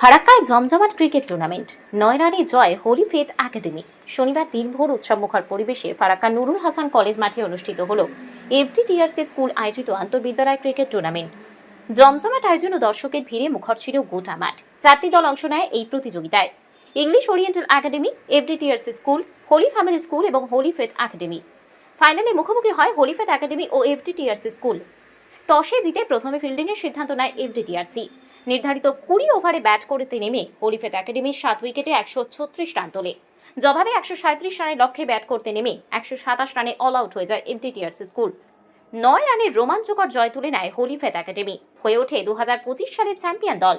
ফারাক্কায় জমজমাট cricket tournament. নয় রানে জয় হোলি ফেথ একাডেমি। শনিবার দিনভর উৎসবমুখর পরিবেশে ফারাক্কা নুরুল হাসান কলেজ মাঠে অনুষ্ঠিত হল এফটিটিআরসি স্কুল আয়োজিত আন্তর্বিদ্যালয় ক্রিকেট টুর্নামেন্ট। জমজমাট আয়োজন ও দর্শকের ভিড়ে মুখর ছিল গোটা মাঠ। চারটি দল অংশ নেয় এই প্রতিযোগিতায়। English Oriental Academy, FDTRC School, Holy Family School এবং হোলি ফেথ একাডেমি। ফাইনালে মুখোমুখি হয় হোলি ফেথ একাডেমি ও এফডিটিআরসি স্কুল। টসে জিতে প্রথমে ফিল্ডিংয়ের সিদ্ধান্ত নেয় এফডিটিআরসি। নির্ধারিত কুড়ি ওভারে ব্যাট করতে নেমে হলিফেত একাডেমির সাত উইকেটে একশো ছত্রিশ রান তোলে। জবাবে একশো সাঁত্রিশ রানের লক্ষ্যে ব্যাট করতে নেমে একশো সাতাশ রানে অল আউট হয়ে যায় এফডিটিআরসি স্কুল। নয় রানের রোমাঞ্চকর জয় তুলে নেয় হলিফেত একাডেমি। হয়ে ওঠে দুহাজার পঁচিশ সালের চ্যাম্পিয়ন দল।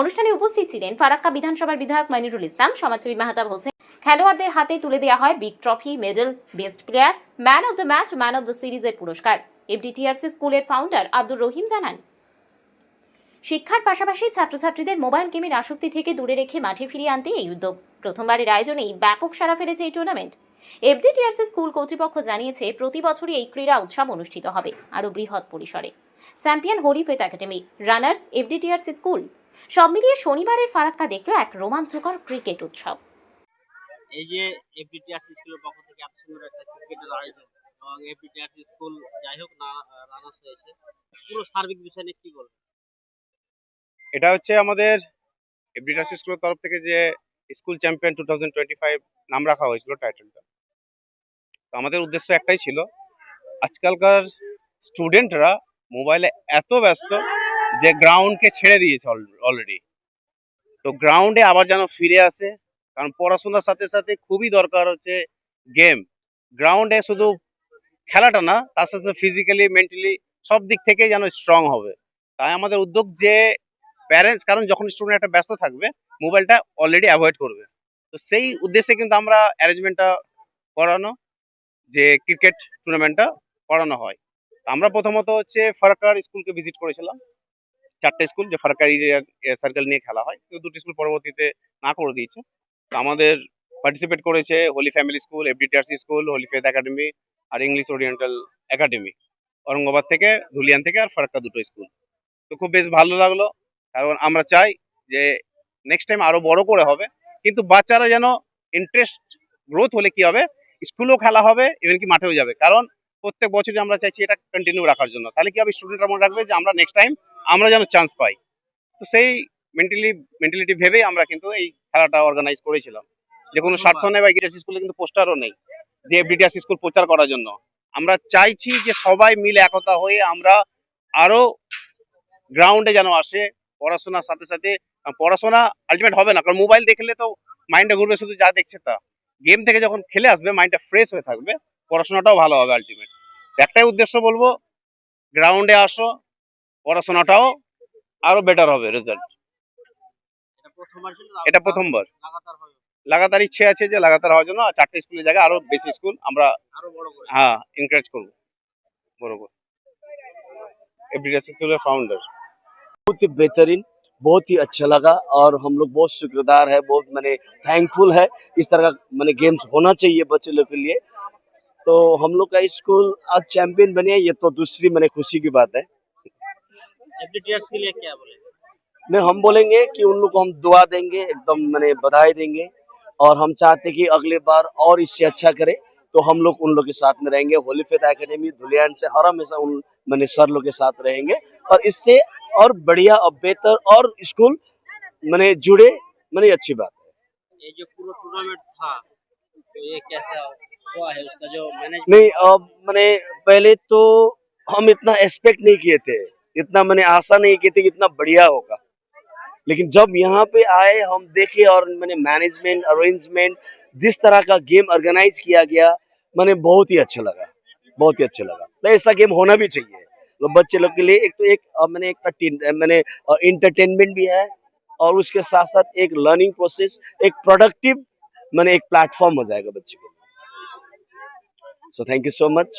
অনুষ্ঠানে উপস্থিত ছিলেন ফারাক্কা বিধানসভার বিধায়ক মনিরুল ইসলাম, সমাজসেবী মাহতাব হোসেন। খেলোয়াড়দের হাতে তুলে দেওয়া হয় big trophy, medal, best player, man of the match, man of the সিরিজের পুরস্কার। এফডিটিআরসি স্কুলের ফাউন্ডার আব্দুর রহিম জানান শিক্ষার পাশাপাশি ছাত্রছাত্রীদের মোবাইল গেমের আসক্তি থেকে দূরে রেখে মাঠে ফিরিয়ে আনতে এই উদ্যোগ। প্রথমবারের আয়োজনেই ব্যাপক সাড়া ফেলেছে এই টুর্নামেন্ট এফডিটিআরসি স্কুল কর্তৃপক্ষ জানিয়েছে, প্রতি বছরই এই ক্রীড়া উৎসব অনুষ্ঠিত হবে আরও বৃহৎ পরিসরে। Champion Holy Faith Academy, runners FDTRC School. সব মিলিয়ে শনিবারের ফারাক্কা দেখল এক রোমাঞ্চকর ক্রিকেট উৎসব। এই যে এফবিটিআরসি স্কুলের পক্ষ থেকে এত সুন্দর একটা ক্রিকেটের আয়োজন এবং এফবিটিআরসি স্কুল যাই হোক না, রানার্স হয়েছে, পুরো সার্বিক বিষয় নিয়ে কি বলবেন? এটা হচ্ছে আমাদের এফডিটাসি স্কুলের তরফ থেকে যে school champion two thousand twenty five নাম রাখা হয়েছিল টাইটেলটা তো আমাদের উদ্দেশ্য একটাই ছিল, আজকালকার স্টুডেন্টরা মোবাইলে এত ব্যস্ত যে গ্রাউন্ডকে ছেড়ে দিয়েছে অলরেডি তো গ্রাউন্ডে আবার যেন ফিরে আসে, কারণ পড়াশোনার সাথে সাথে খুবই দরকার হচ্ছে গেম গ্রাউন্ডে শুধু খেলাটা না, তার সাথে ফিজিক্যালি মেন্টালি সব দিক থেকে যেন স্ট্রং হবে। তাই আমাদের উদ্যোগ যে প্যারেন্টস কারণ যখন স্টুডেন্ট একটা ব্যস্ত থাকবে মোবাইলটা অলরেডি অ্যাভয়েড করবে। তো সেই উদ্দেশ্যে কিন্তু আমরা অ্যারেঞ্জমেন্টটা করানো, যে ক্রিকেট টুর্নামেন্টটা করানো হয়। আমরা প্রথমত হচ্ছে ফারাক্কার স্কুলকে ভিজিট করেছিলাম। চারটে স্কুল যে ফারাক্কার সার্কেল নিয়ে খেলা হয়। কিন্তু দুটি স্কুল পরবর্তীতে না করে দিয়েছে। তো আমাদের পার্টিসিপেট করেছে Holy Family School FDTRC School Holy Faith Academy আর ইংলিশ ওরিয়েন্টাল একাডেমি ঔরঙ্গাবাদ থেকে ধুলিয়ান থেকে আর ফারাক্কা দুটো স্কুল তো খুব বেশ ভালো লাগল। কারণ আমরা চাই যে নেক্সট টাইম আরও বড় করে হবে। কিন্তু বাচ্চারা যেন ইন্টারেস্ট গ্রোথ হলে কি হবে? স্কুলেও খেলা হবে ইভেন কি মাঠেও যাবে। কারণ প্রত্যেক বছরই আমরা চাইছি এটা কন্টিনিউ রাখার জন্য। তাহলে কি হবে? স্টুডেন্টরা মনে রাখবে যে আমরা নেক্সট টাইম আমরা যেন চান্স পাই। তো সেই মেন্টালি মেন্টালিটি ভেবেই আমরা কিন্তু এই খেলাটা অর্গানাইজ করেছিলাম। যে কোনো স্বার্থ নেই বা এগ্রিটাসি স্কুলে কিন্তু পোস্টারও নেই। যে এফডিটিআরসি স্কুল প্রচার করার জন্য। আমরা চাইছি যে সবাই মিলে একতা হয়ে আমরা আরও গ্রাউন্ডে যেন আসে পড়াশোনার সাথে সাথে পড়াশোনা আলটিমেট হবে না। কারণ মোবাইল দেখলে তো মাইন্ডটা ঘুরবে শুধু যা দেখছে তা। গেম থেকে যখন খেলে আসবে মাইন্ডটা ফ্রেশ হয়ে থাকবে পড়াশোনাটাও ভালো হবে আলটিমেট একটাই উদ্দেশ্য বলব গ্রাউন্ডে আসো পড়াশোনাটাও আরও বেটার হবে রেজাল্ট এটা প্রথমবার। লাগাতার ইচ্ছে আছে যে লাগাতার হওয়ার জন্য চারটে স্কুলের জায়গায় আরও বেশি স্কুল আমরা করে। হ্যাঁ এনকারেজ করব। বরাবর এফডিটিআরসি স্কুলের ফাউন্ডার बहुत ही बेहतरीन बहुत ही अच्छा लगा और हम लोग बहुत शुक्रदार है बहुत मैंने थैंकफुल है इस तरह का मैंने गेम्स होना चाहिए बच्चे लोग के लिए। तो हम लोग का स्कूल आज चैंपियन बने ये तो दूसरी मैंने खुशी की बात है। के लिए क्या बोले नहीं हम बोलेंगे कि उन लोग को हम दुआ देंगे एकदम मैंने बधाई देंगे और हम चाहते कि अगले बार और इससे अच्छा करे। तो हम लोग उन लोग के साथ में रहेंगे होली फेथ एकेडमी धुलियान से हर हमेशा उन मैंने सर लोग के साथ रहेंगे और इससे और बढ़िया और बेहतर और स्कूल मैंने जुड़े मैंने अच्छी बात है। ये जो पूरा टूर्नामेंट था तो ये कैसा हुआ है उसका जो मैनेजमेंट नहीं अब मैंने पहले तो हम इतना एक्सपेक्ट नहीं किए थे इतना मैंने आशा नहीं की थी कि इतना बढ़िया होगा। लेकिन जब यहाँ पे आए हम देखे और मैंने मैनेजमेंट अरेंजमेंट जिस तरह का गेम ऑर्गेनाइज किया गया मैंने बहुत ही अच्छा लगा बहुत ही अच्छा लगा। ऐसा गेम होना भी चाहिए। बच्चे लोग के लिए एक तो एक मैंने एक मैंने इंटरटेनमेंट भी है और उसके साथ साथ एक लर्निंग प्रोसेस एक प्रोडक्टिव मैंने एक प्लेटफॉर्म हो जाएगा बच्चे को so thank you so much